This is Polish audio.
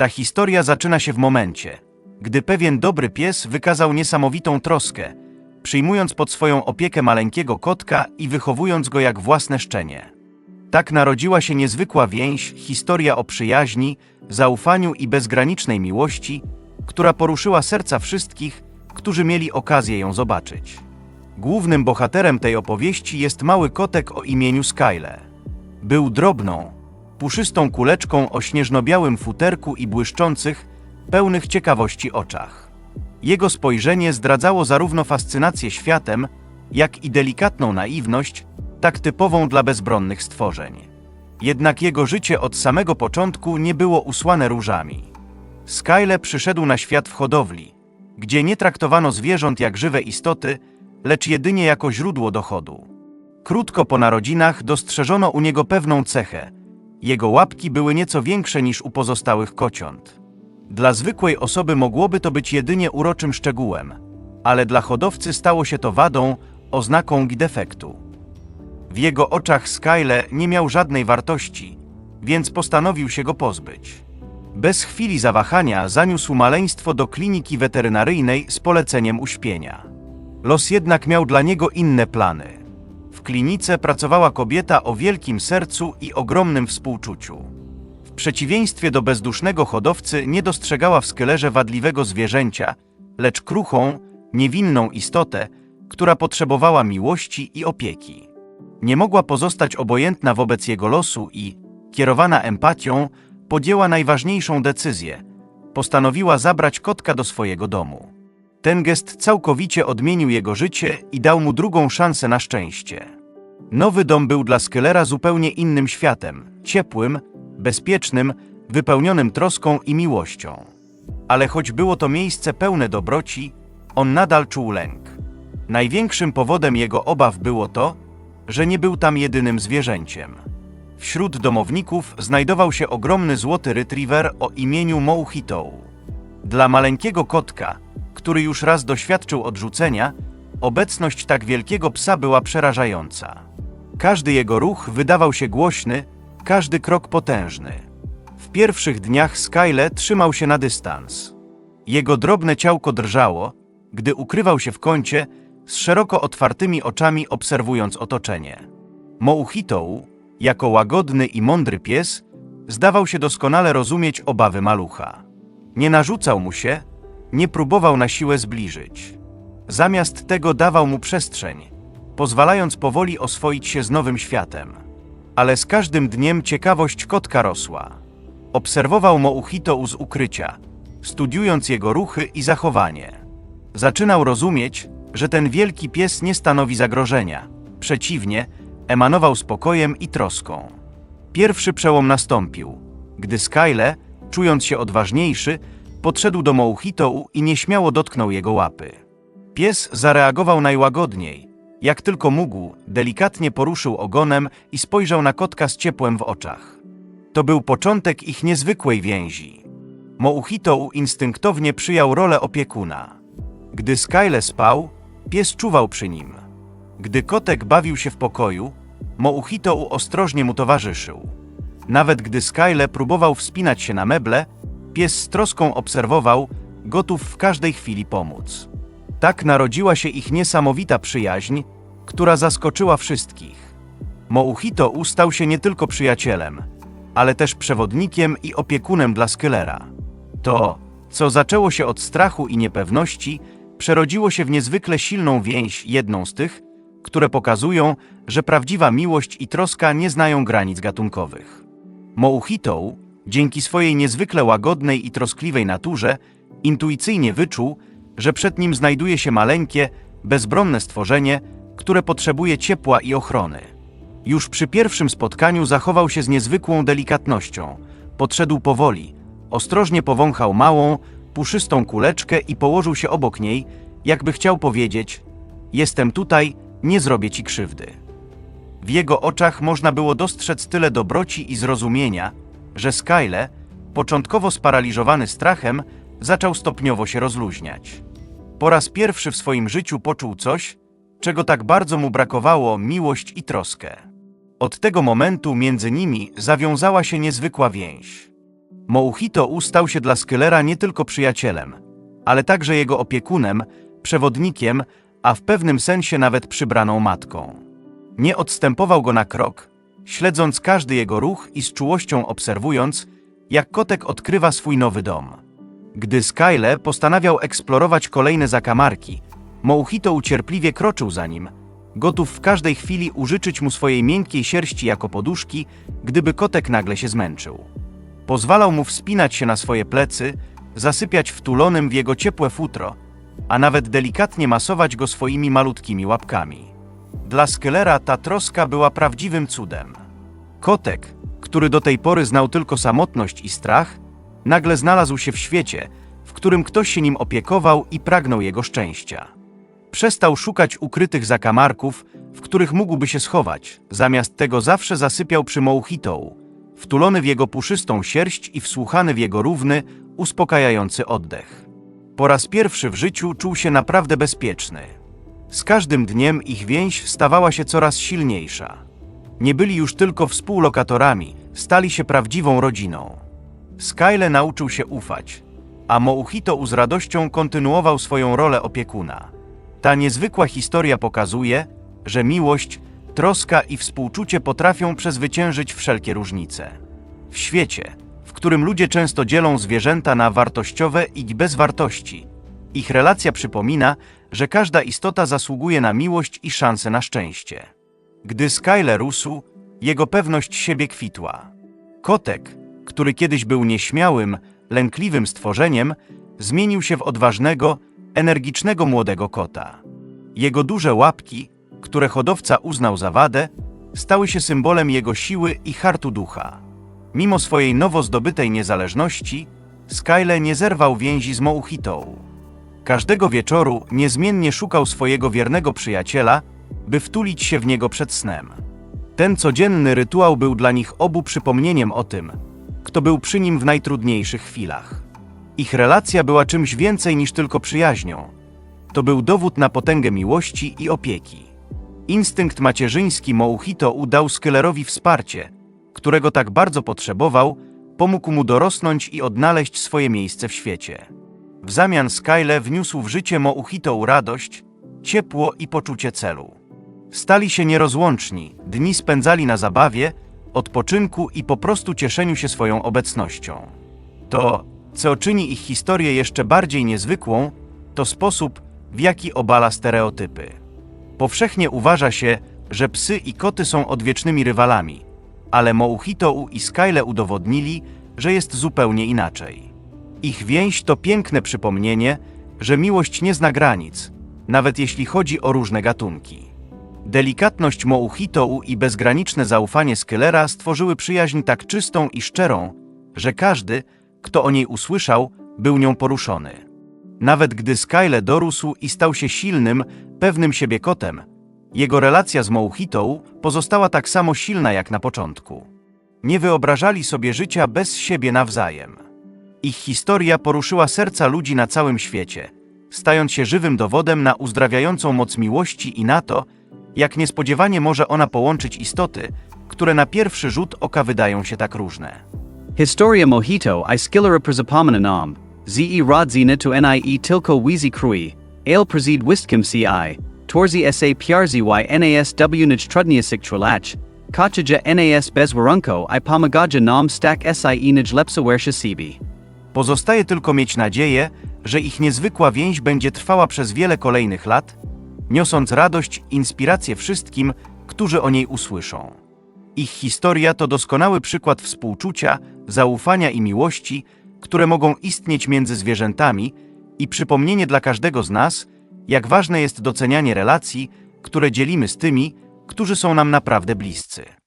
Ta historia zaczyna się w momencie, gdy pewien dobry pies wykazał niesamowitą troskę, przyjmując pod swoją opiekę maleńkiego kotka i wychowując go jak własne szczenie. Tak narodziła się niezwykła więź, historia o przyjaźni, zaufaniu i bezgranicznej miłości, która poruszyła serca wszystkich, którzy mieli okazję ją zobaczyć. Głównym bohaterem tej opowieści jest mały kotek o imieniu Skyle. Był drobną, puszystą kuleczką o śnieżno-białym futerku i błyszczących, pełnych ciekawości oczach. Jego spojrzenie zdradzało zarówno fascynację światem, jak i delikatną naiwność, tak typową dla bezbronnych stworzeń. Jednak jego życie od samego początku nie było usłane różami. Skyle przyszedł na świat w hodowli, gdzie nie traktowano zwierząt jak żywe istoty, lecz jedynie jako źródło dochodu. Krótko po narodzinach dostrzeżono u niego pewną cechę. Jego łapki były nieco większe niż u pozostałych kociąt. Dla zwykłej osoby mogłoby to być jedynie uroczym szczegółem, ale dla hodowcy stało się to wadą, oznaką defektu. W jego oczach Skyle nie miał żadnej wartości, więc postanowił się go pozbyć. Bez chwili zawahania zaniósł maleństwo do kliniki weterynaryjnej z poleceniem uśpienia. Los jednak miał dla niego inne plany. W klinice pracowała kobieta o wielkim sercu i ogromnym współczuciu. W przeciwieństwie do bezdusznego hodowcy nie dostrzegała w skelerze wadliwego zwierzęcia, lecz kruchą, niewinną istotę, która potrzebowała miłości i opieki. Nie mogła pozostać obojętna wobec jego losu i, kierowana empatią, podjęła najważniejszą decyzję. Postanowiła zabrać kotka do swojego domu. Ten gest całkowicie odmienił jego życie i dał mu drugą szansę na szczęście. Nowy dom był dla Skellera zupełnie innym światem, ciepłym, bezpiecznym, wypełnionym troską i miłością. Ale choć było to miejsce pełne dobroci, on nadal czuł lęk. Największym powodem jego obaw było to, że nie był tam jedynym zwierzęciem. Wśród domowników znajdował się ogromny złoty retriever o imieniu Mouhitou. Dla maleńkiego kotka, który już raz doświadczył odrzucenia, obecność tak wielkiego psa była przerażająca. Każdy jego ruch wydawał się głośny, każdy krok potężny. W pierwszych dniach Skyle trzymał się na dystans. Jego drobne ciałko drżało, gdy ukrywał się w kącie, z szeroko otwartymi oczami obserwując otoczenie. Mouhitou, jako łagodny i mądry pies, zdawał się doskonale rozumieć obawy malucha. Nie narzucał mu się, nie próbował na siłę zbliżyć. Zamiast tego dawał mu przestrzeń, pozwalając powoli oswoić się z nowym światem. Ale z każdym dniem ciekawość kotka rosła. Obserwował Mouhitou z ukrycia, studiując jego ruchy i zachowanie. Zaczynał rozumieć, że ten wielki pies nie stanowi zagrożenia. Przeciwnie, emanował spokojem i troską. Pierwszy przełom nastąpił, gdy Skyle, czując się odważniejszy, podszedł do Mouhitou i nieśmiało dotknął jego łapy. Pies zareagował najłagodniej. Jak tylko mógł, delikatnie poruszył ogonem i spojrzał na kotka z ciepłem w oczach. To był początek ich niezwykłej więzi. Mouhitou instynktownie przyjął rolę opiekuna. Gdy Skyle spał, pies czuwał przy nim. Gdy kotek bawił się w pokoju, Mouhitou ostrożnie mu towarzyszył. Nawet gdy Skyle próbował wspinać się na meble, pies z troską obserwował, gotów w każdej chwili pomóc. Tak narodziła się ich niesamowita przyjaźń, która zaskoczyła wszystkich. Mouhitou stał się nie tylko przyjacielem, ale też przewodnikiem i opiekunem dla Skylera. To, co zaczęło się od strachu i niepewności, przerodziło się w niezwykle silną więź, jedną z tych, które pokazują, że prawdziwa miłość i troska nie znają granic gatunkowych. Mouhitou, dzięki swojej niezwykle łagodnej i troskliwej naturze, intuicyjnie wyczuł, że przed nim znajduje się maleńkie, bezbronne stworzenie, które potrzebuje ciepła i ochrony. Już przy pierwszym spotkaniu zachował się z niezwykłą delikatnością. Podszedł powoli, ostrożnie powąchał małą, puszystą kuleczkę i położył się obok niej, jakby chciał powiedzieć: Jestem tutaj, nie zrobię ci krzywdy. W jego oczach można było dostrzec tyle dobroci i zrozumienia, że Skyle, początkowo sparaliżowany strachem, zaczął stopniowo się rozluźniać. Po raz pierwszy w swoim życiu poczuł coś, czego tak bardzo mu brakowało miłość i troskę. Od tego momentu między nimi zawiązała się niezwykła więź. Mouchito stał się dla Skylera nie tylko przyjacielem, ale także jego opiekunem, przewodnikiem, a w pewnym sensie nawet przybraną matką. Nie odstępował go na krok, śledząc każdy jego ruch i z czułością obserwując, jak kotek odkrywa swój nowy dom. Gdy Skyle postanawiał eksplorować kolejne zakamarki, Mouchito ucierpliwie kroczył za nim, gotów w każdej chwili użyczyć mu swojej miękkiej sierści jako poduszki, gdyby kotek nagle się zmęczył. Pozwalał mu wspinać się na swoje plecy, zasypiać wtulonym w jego ciepłe futro, a nawet delikatnie masować go swoimi malutkimi łapkami. Dla Skellera ta troska była prawdziwym cudem. Kotek, który do tej pory znał tylko samotność i strach, nagle znalazł się w świecie, w którym ktoś się nim opiekował i pragnął jego szczęścia. Przestał szukać ukrytych zakamarków, w których mógłby się schować, zamiast tego zawsze zasypiał przy Mouchitoł, wtulony w jego puszystą sierść i wsłuchany w jego równy, uspokajający oddech. Po raz pierwszy w życiu czuł się naprawdę bezpieczny. Z każdym dniem ich więź stawała się coraz silniejsza. Nie byli już tylko współlokatorami, stali się prawdziwą rodziną. Skyle nauczył się ufać, a Mouchito z radością kontynuował swoją rolę opiekuna. Ta niezwykła historia pokazuje, że miłość, troska i współczucie potrafią przezwyciężyć wszelkie różnice. W świecie, w którym ludzie często dzielą zwierzęta na wartościowe i bezwartości, ich relacja przypomina, że każda istota zasługuje na miłość i szansę na szczęście. Gdy Skyle rósł, jego pewność siebie kwitła. Kotek, który kiedyś był nieśmiałym, lękliwym stworzeniem, zmienił się w odważnego, energicznego młodego kota. Jego duże łapki, które hodowca uznał za wadę, stały się symbolem jego siły i hartu ducha. Mimo swojej nowo zdobytej niezależności, Skyle nie zerwał więzi z Mouchitą. Każdego wieczoru niezmiennie szukał swojego wiernego przyjaciela, by wtulić się w niego przed snem. Ten codzienny rytuał był dla nich obu przypomnieniem o tym, kto był przy nim w najtrudniejszych chwilach. Ich relacja była czymś więcej niż tylko przyjaźnią. To był dowód na potęgę miłości i opieki. Instynkt macierzyński Mouchito udał Skellerowi wsparcie, którego tak bardzo potrzebował, pomógł mu dorosnąć i odnaleźć swoje miejsce w świecie. W zamian Skyle wniósł w życie Mouchito radość, ciepło i poczucie celu. Stali się nierozłączni, dni spędzali na zabawie, odpoczynku i po prostu cieszeniu się swoją obecnością. To, co czyni ich historię jeszcze bardziej niezwykłą, to sposób, w jaki obala stereotypy. Powszechnie uważa się, że psy i koty są odwiecznymi rywalami, ale Mouchito i Skyle udowodnili, że jest zupełnie inaczej. Ich więź to piękne przypomnienie, że miłość nie zna granic, nawet jeśli chodzi o różne gatunki. Delikatność Mouchito i bezgraniczne zaufanie Skellera stworzyły przyjaźń tak czystą i szczerą, że każdy, kto o niej usłyszał, był nią poruszony. Nawet gdy Skyle dorósł i stał się silnym, pewnym siebie kotem, jego relacja z Mouchito pozostała tak samo silna jak na początku. Nie wyobrażali sobie życia bez siebie nawzajem. Ich historia poruszyła serca ludzi na całym świecie, stając się żywym dowodem na uzdrawiającą moc miłości i na to, jak niespodziewanie może ona połączyć istoty, które na pierwszy rzut oka wydają się tak różne. Historia Mojito i skillera nam, ze rodzina to nie tylko wizy krui, ale prezid wistkim ci, torzi sa piarzi y nasw nij trudniasik trulach, kachaja nas bez warunko i pomagaja nam stak si nij lepsa wersha sibi. Pozostaje tylko mieć nadzieję, że ich niezwykła więź będzie trwała przez wiele kolejnych lat, niosąc radość inspirację wszystkim, którzy o niej usłyszą. Ich historia to doskonały przykład współczucia, zaufania i miłości, które mogą istnieć między zwierzętami i przypomnienie dla każdego z nas, jak ważne jest docenianie relacji, które dzielimy z tymi, którzy są nam naprawdę bliscy.